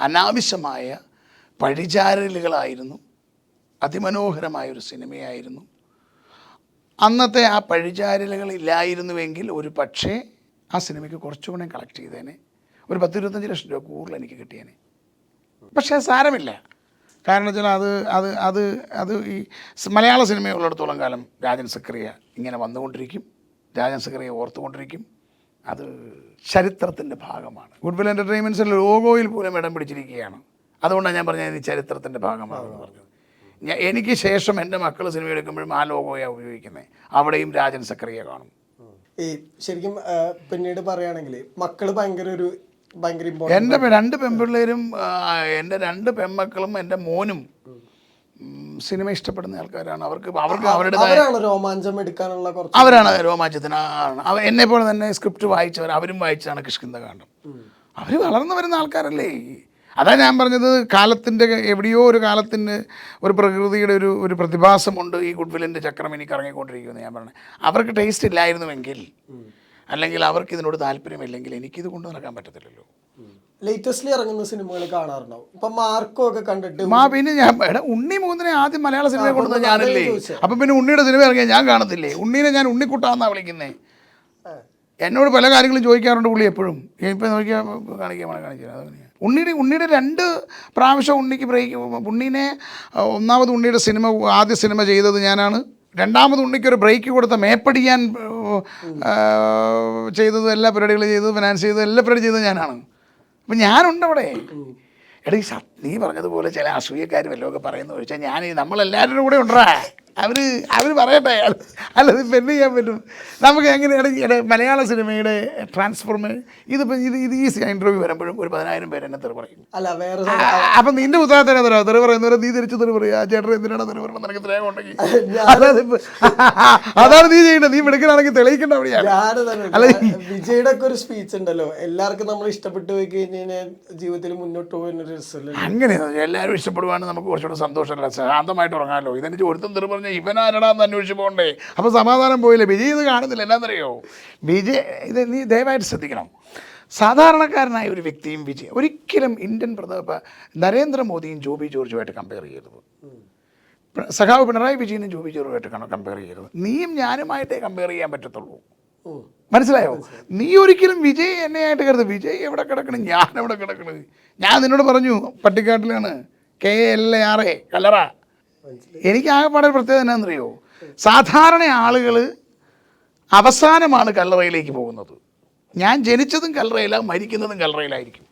അനാവശ്യമായ പഴിചാരലുകളായിരുന്നു. അതിമനോഹരമായൊരു സിനിമയായിരുന്നു. അന്നത്തെ ആ പഴിചാരലുകൾ ഇല്ലായിരുന്നുവെങ്കിൽ ഒരു പക്ഷേ ആ സിനിമയ്ക്ക് കുറച്ചുകൂടെ കളക്ട് ചെയ്തേനെ. ഒരു പത്ത് ഇരുപത്തഞ്ച് ലക്ഷം രൂപ കൂടുതൽ എനിക്ക് കിട്ടിയേനെ. പക്ഷേ സാരമില്ല. കാരണം വെച്ചാൽ അത് അത് അത് അത് ഈ മലയാള സിനിമയുള്ളിടത്തോളം കാലം രാജൻ സക്രിയ ഇങ്ങനെ വന്നുകൊണ്ടിരിക്കും. രാജൻ സക്രിയ ഓർത്തുകൊണ്ടിരിക്കും. അത് ചരിത്രത്തിന്റെ ഭാഗമാണ്. ഗുഡ്വിൽ എന്റർടൈൻമെന്റ്സിന്റെ ലോഗോയിൽ പോലും ഇടം പിടിച്ചിരിക്കുകയാണ്. അതുകൊണ്ടാണ് ഞാൻ പറഞ്ഞത് ഇത് ചരിത്രത്തിന്റെ ഭാഗമാണെന്ന് പറഞ്ഞത്. ഞാൻ എനിക്ക് ശേഷം എന്റെ മക്കൾ സിനിമ എടുക്കുമ്പോഴും ആ ലോഗോയാണ് ഉപയോഗിക്കുന്നത് അവിടെയും രാജൻ സക്രിയ കാണും. ഈ ശരിക്കും പിന്നീട് പറയുകയാണെങ്കിൽ മക്കൾ ഭയങ്കര ഒരു ഭയങ്കര എന്റെ രണ്ട് പെൺപിള്ളേരും എന്റെ രണ്ട് പെൺമക്കളും എന്റെ മോനും സിനിമ ഇഷ്ടപ്പെടുന്ന ആൾക്കാരാണ്. അവർക്ക് അവർക്ക് അവരുടെ അവരാണ് രോമാഞ്ചം എടുക്കാനുള്ള കുറച്ച് അവരാണ് രോമാഞ്ചത്തിനാണ്. എന്നെ പോലെ തന്നെ സ്ക്രിപ്റ്റ് വായിച്ചവർ അവരും വായിച്ചാണ് കിഷ്കിന്ധകാന്ഡം അവർ വളർന്നു വരുന്ന ആൾക്കാരല്ലേ? അതാ ഞാൻ പറഞ്ഞത് കാലത്തിന്റെ എവിടെയോ ഒരു കാലത്തിന്റെ ഒരു പ്രകൃതിയുടെ ഒരു ഒരു പ്രതിഭാസമുണ്ട് ഈ ഗുഡ്വില്ലിന്റെ ചക്രം എനിക്ക് ഇറങ്ങിക്കൊണ്ടിരിക്കുമെന്ന് ഞാൻ പറഞ്ഞത് അവർക്ക് ടേസ്റ്റ് ഇല്ലായിരുന്നുവെങ്കിൽ അല്ലെങ്കിൽ അവർക്ക് ഇതിനോട് താല്പര്യമില്ലെങ്കിൽ എനിക്കിത് കൊണ്ടു നടക്കാൻ പറ്റത്തില്ലല്ലോ. ലേറ്റസ്റ്റ്ലി ഇറങ്ങുന്ന സിനിമകൾ കാണാറുണ്ടാവും. ഇപ്പൊ മാർക്കോ ഒക്കെ കണ്ടിട്ട് മാ പിന്നെ ഞാൻ എടാ ഉണ്ണി മൂന്നിനെ ആദ്യം മലയാള സിനിമ കൊണ്ടുവന്നത് ഞാനല്ലേ. അപ്പൊ പിന്നെ ഉണ്ണിയുടെ സിനിമ ഇറങ്ങിയ ഞാൻ കാണത്തില്ലേ? ഉണ്ണീനെ ഞാൻ ഉണ്ണിക്കുട്ടാന്നാ വിളിക്കുന്നേ. എന്നോട് പല കാര്യങ്ങളും ചോദിക്കാറുണ്ട് പുള്ളി എപ്പോഴും. ഇപ്പം നോക്കിയാൽ കാണിക്കാൻ അതങ്ങനെ ഉണ്ണിയുടെ ഉണ്ണിയുടെ രണ്ട് പ്രാവശ്യം ഉണ്ണിക്ക് ബ്രേക്ക് ഉണ്ണീനെ ഒന്നാമത് ഉണ്ണിയുടെ സിനിമ ആദ്യ സിനിമ ചെയ്തത് ഞാനാണ്. രണ്ടാമത് ഉണ്ണിക്ക് ഒരു ബ്രേക്ക് കൊടുത്ത മേപ്പടിയാൻ ചെയ്തത് എല്ലാ പരിപാടികളും ചെയ്തത് ഫിനാൻസ് ചെയ്തത് എല്ലാ പരിപാടി ചെയ്തത് ഞാനാണ്. അപ്പം ഞാനുണ്ട് അവിടെ. എടാ ഈ സത് നീ പറഞ്ഞതുപോലെ ചില അസൂയക്കാർ വല്ലതും ഒക്കെ പറയുന്നത് ചോദിച്ചാൽ ഞാൻ നമ്മളെല്ലാവരുടെ കൂടെ ഉണ്ടാ അവർ അവർ പറയട്ടെ. അല്ല ഇപ്പം എന്ത് ചെയ്യാൻ പറ്റും? നമുക്ക് എങ്ങനെയാണ് മലയാള സിനിമയുടെ ട്രാൻസ്ഫോർമർ ഇതിപ്പോൾ ഇത് ഇത് ഈ ഇന്റർവ്യൂ വരുമ്പോഴും ഒരു പതിനായിരം പേര് എന്നെ തെറി പറയും. അല്ല വേറെ അപ്പം നിന്റെ ഉത്തരവാദിത്തം തരാം തെറി പറയുന്നവരെ നീ തിരിച്ച് തെറി പറയുക ആ ചേട്ടൻ എന്തിനാണ് തെറി പറയുന്നത് നിനക്ക് സ്നേഹം ഉണ്ടെങ്കിൽ. അല്ലാതെ അതാണ് നീ ചെയ്യേണ്ടത്. നീ മിടുക്കനാണെങ്കിൽ തെളിയിക്കേണ്ട അവിടെയാണ്. അല്ല, വിജയുടെ ഒക്കെ ഒരു സ്പീച്ച് ഉണ്ടല്ലോ. എല്ലാവർക്കും നമ്മൾ ഇഷ്ടപ്പെട്ടു പോയി കഴിഞ്ഞാൽ ജീവിതത്തിൽ മുന്നോട്ട് പോകുന്ന ഒരു അങ്ങനെയൊന്നും എല്ലാവരും ഇഷ്ടപ്പെടുവാണെങ്കിൽ നമുക്ക് കുറച്ചുകൂടെ സന്തോഷമല്ല ശാന്തമായിട്ട് ഉറങ്ങാമല്ലോ ഇതെനിക്ക് ഒരുത്തും തെറി പറഞ്ഞാൽ ഇവനാരടാന്ന് അന്വേഷിച്ച് പോകണ്ടേ? അപ്പോൾ സമാധാനം പോയില്ല? വിജയ് ഇത് കാണുന്നില്ല. എന്നാന്നറിയോ? വിജയ് ഇത് നീ ദയവായിട്ട് ശ്രദ്ധിക്കണം. സാധാരണക്കാരനായ ഒരു വ്യക്തിയും വിജയ് ഒരിക്കലും ഇന്ത്യൻ പ്രധാന നരേന്ദ്രമോദിയും ജോബി ജോർജുമായിട്ട് കമ്പയർ ചെയ്യരുത്. സഖാവ് പിണറായി വിജയനും ജോബി ജോർജുമായിട്ട് കമ്പയർ ചെയ്യരുത്. നീയും ഞാനുമായിട്ടേ കമ്പയർ ചെയ്യാൻ പറ്റത്തുള്ളൂ. മനസ്സിലായോ? നീ ഒരിക്കലും വിജയ് എന്നെയായിട്ട് കരുത്. വിജയ് എവിടെ കിടക്കണം? ഞാൻ എവിടെ കിടക്കണത് ഞാൻ നിന്നോട് പറഞ്ഞു പട്ടിക്കാട്ടിലാണ്. K L R A Kallara. എനിക്ക് ആകെപ്പാടെ ഒരു പ്രത്യേകത എന്നാണെന്നറിയോ സാധാരണ ആളുകൾ അവസാനമാണ് കല്ലറയിലേക്ക് പോകുന്നത്. ഞാൻ ജനിച്ചതും കല്ലറയിലാണ് മരിക്കുന്നതും കല്ലറയിലായിരിക്കും.